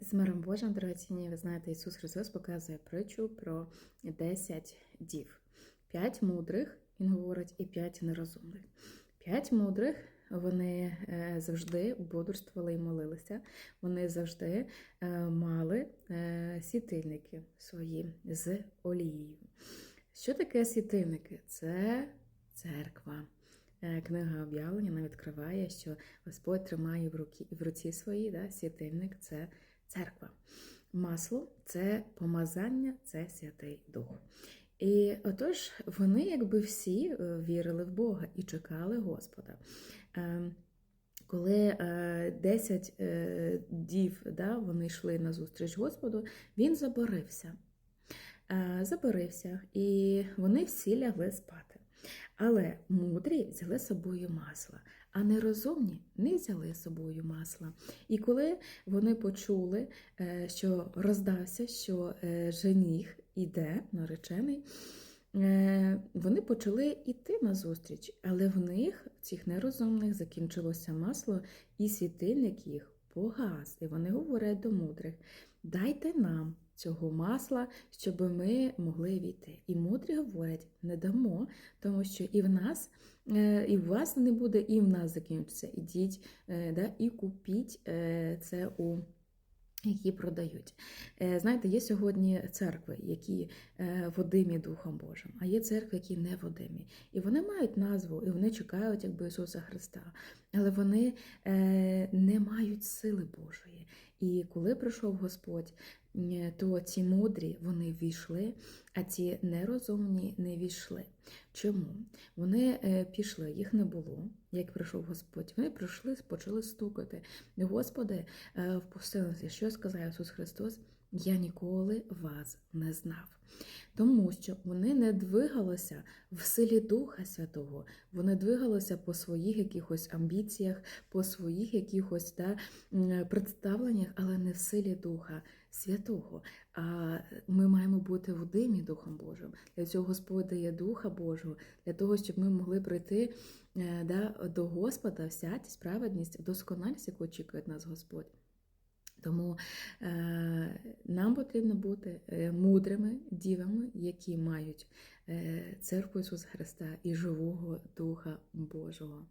З миром Божим, дорогоцінні, ви знаєте, Ісус Христос показує притчу про 10 дів. П'ять мудрих, Він говорить, і п'ять нерозумних. П'ять мудрих вони е, завжди бодрствували і молилися. Вони завжди е, мали е, світильники свої з олією. Що таке світильники? Це церква. Книга об'явлення нам відкриває, що Господь тримає в руці, в руці своїй да, світильник це церква. Масло це помазання, це Святий Дух. І отож, вони, якби всі е, вірили в Бога і чекали Господа. Е, Коли е, 10 е, дів да, вони йшли на зустріч Господу, він заборився. Е, Заборився, і вони всі лягли спати. Але мудрі взяли з собою масло, а нерозумні не взяли з собою масла. І коли вони почули, е, що роздався, що е, жених іде, наречений, е, вони почали йти на зустріч, але в них, цих нерозумних, закінчилося масло, і світильник їх погас. І вони говорять до мудрих: дайте нам цього масла, щоб ми могли війти. І мудрі говорять, не дамо, тому що і в нас, е, і в вас не буде, і в нас закінчиться. Ідіть е, да, і купіть е, це у. Які продають. Знаєте, є сьогодні церкви, які водимі Духом Божим, а є церкви, які не водимі. І вони мають назву, і вони чекають якби Ісуса Христа, але вони не мають сили Божої. І коли прийшов Господь, то ці мудрі вони війшли, а ці нерозумні не війшли. Чому? Вони е, пішли, їх не було, як прийшов Господь. Вони прийшли, почали стукати. Господи, е, впустилися, що сказав Ісус Христос? Я ніколи вас не знав. Тому що вони не двигалися в силі Духа Святого, вони двигалися по своїх якихось амбіціях, по своїх якихось да, представленнях, але не в силі Духа Святого. А ми маємо бути водимі Духом Божим. Для цього Господь дає Духа Божого, для того, щоб ми могли прийти е, да, до Господа в святість, справедність, досконалість, яку очікує нас Господь. Тому е, нам потрібно бути е, мудрими дівами, які мають е, церкву Ісуса Христа і живого Духа Божого.